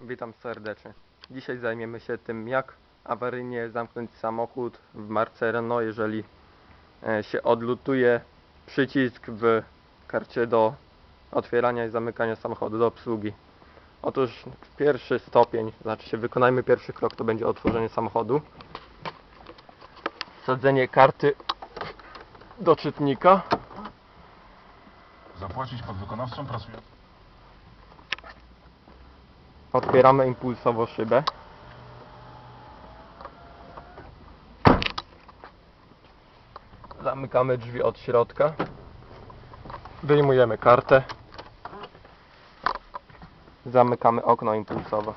Witam serdecznie. Dzisiaj zajmiemy się tym, jak awaryjnie zamknąć samochód w marce Renault, jeżeli e, się odlutuje przycisk w karcie do otwierania i zamykania samochodu, do obsługi. Otóż pierwszy stopień, znaczy się wykonajmy pierwszy krok, to będzie otworzenie samochodu. Wsadzenie karty do czytnika. Zapłacić podwykonawcom pracującym. Otwieramy impulsowo szybę. Zamykamy drzwi od środka. Wyjmujemy kartę. Zamykamy okno impulsowo.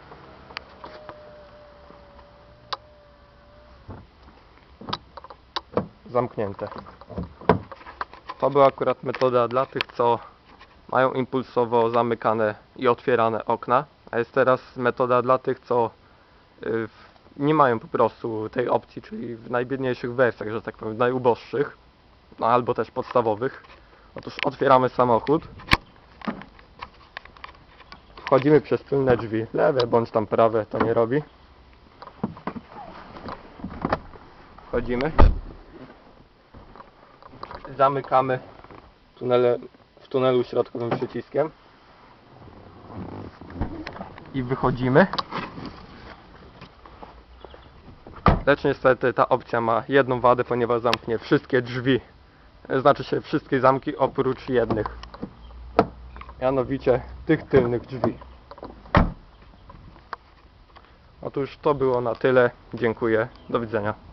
Zamknięte. To była akurat metoda dla tych, co mają impulsowo zamykane i otwierane okna, a jest teraz metoda dla tych, co y, nie mają po prostu tej opcji, czyli w najbiedniejszych wersjach, że tak powiem, najuboższych, no albo też podstawowych. Otóż otwieramy samochód, wchodzimy przez tylne drzwi, lewe bądź tam prawe, to nie robi. Wchodzimy, zamykamy tunele, w tunelu środkowym przyciskiem i wychodzimy. Lecz niestety ta opcja ma jedną wadę, ponieważ zamknie wszystkie drzwi. Znaczy się wszystkie zamki oprócz jednych. Mianowicie tych tylnych drzwi. Otóż to było na tyle. Dziękuję. Do widzenia.